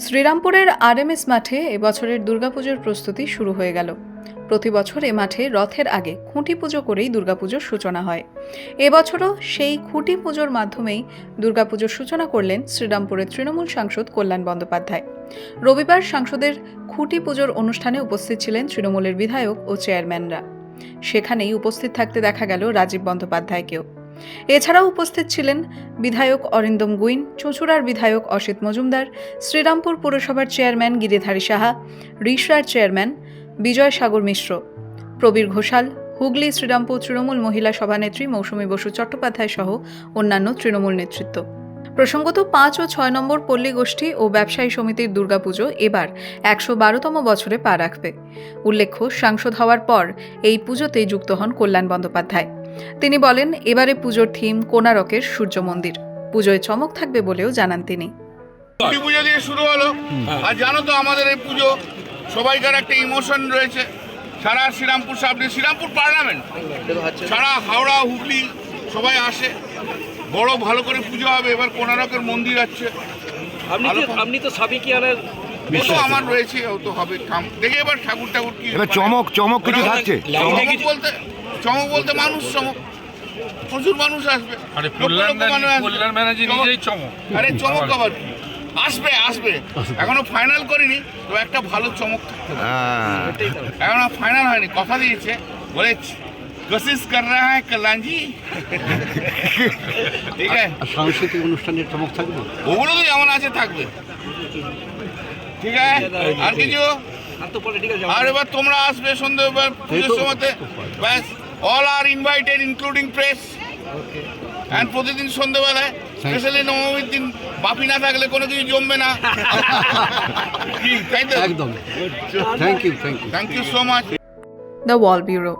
শ্রীরামপুরের RMS মাঠে এবছরের দুর্গাপুজোর প্রস্তুতি শুরু হয়ে গেল। প্রতি বছর এ মাঠে রথের আগে খুঁটি পুজো করেই দুর্গাপুজোর সূচনা হয়। এবছরও সেই খুঁটি পুজোর মাধ্যমেই দুর্গাপুজোর সূচনা করলেন শ্রীরামপুরের তৃণমূল সাংসদ কল্যাণ বন্দ্যোপাধ্যায়। রবিবার সাংসদের খুঁটি পুজোর অনুষ্ঠানে উপস্থিত ছিলেন তৃণমূলের বিধায়ক ও চেয়ারম্যানরা। সেখানেই উপস্থিত থাকতে দেখা গেল রাজীব বন্দ্যোপাধ্যায়কেও। এছাড়াও উপস্থিত ছিলেন বিধায়ক অরিন্দম গুইন, চুঁচুড়ার বিধায়ক অসিত মজুমদার, শ্রীরামপুর পুরসভার চেয়ারম্যান গিরিধারী সাহা, রিসরার চেয়ারম্যান বিজয় সাগর মিশ্র, প্রবীর ঘোষাল, হুগলি, শ্রীরামপুর তৃণমূল মহিলা সভানেত্রী মৌসুমী বসু চট্টোপাধ্যায় সহ অন্যান্য তৃণমূল নেতৃত্ব। প্রসঙ্গত পাঁচ ও ছয় নম্বর পল্লী গোষ্ঠী ও ব্যবসায়ী সমিতির দুর্গাপুজো এবার একশো বারোতম বছরে পা রাখবে। উল্লেখ্য, সাংসদ হওয়ার পর এই পুজোতে যুক্ত হন কল্যাণ বন্দ্যোপাধ্যায়। তিনি বলেন এবারে পুজোর থিম কোনারকের সূর্য মন্দির। পুজোয় চমক থাকবে বলেও জানান তিনি। পুজো দিয়ে শুরু হলো। আর জানো তো আমাদের এই পুজো সবাইকার একটা ইমোশন রয়েছে। সারা শ্রীরামপুর সামনে শ্রীরামপুর পার্লামেন্ট। সারা হাওড়া হুগলি সবাই আসে। বড় ভালো করে পুজো হবে। এবার কোনারকের মন্দির আছে। আপনি তো আপনি তো সাবিকিয়ানের আমার রয়েছে ও তো হবে থাম। দেখে এবার ঠাকুর ঠাকুর কি এবার চমক চমক কিছু থাকছে? চমক? বলতে চমক বলতে মানুষ চমক। প্রচুর মানুষ আসবে। আরে কল্যাণ। কল্যাণ ব্যানার্জি চমক- নিজেই চমক। আরে চমক আবার। কি? আসবে আসবে। এখনও ফাইনাল করিনি তো একটা ভালো চমক। হ্যাঁ। এখনও ফাইনাল হয়নি কথা দিয়েছে। বলে কোশিশ কর রা হ্যাঁ কল্যাণজি ঠিক আছে। সাংস্কৃতিক অনুষ্ঠানের চমক থাকবে? ওগুলো তো যেমন আছে থাকবে। ঠিক আছে? আর কিছু? আর এবার তোমরা আসবে সন্ধ্যেবার পুজোর সময়তে। ব্যাস all are invited including press and প্রতিদিন সন্ধ্যেবেলায় স্পেশালি নবমীর দিন বাপি না থাকলে কোনো কিছু জমবে না। কি তাই তো? একদম। Thank you thank you thank you so much the wall bureau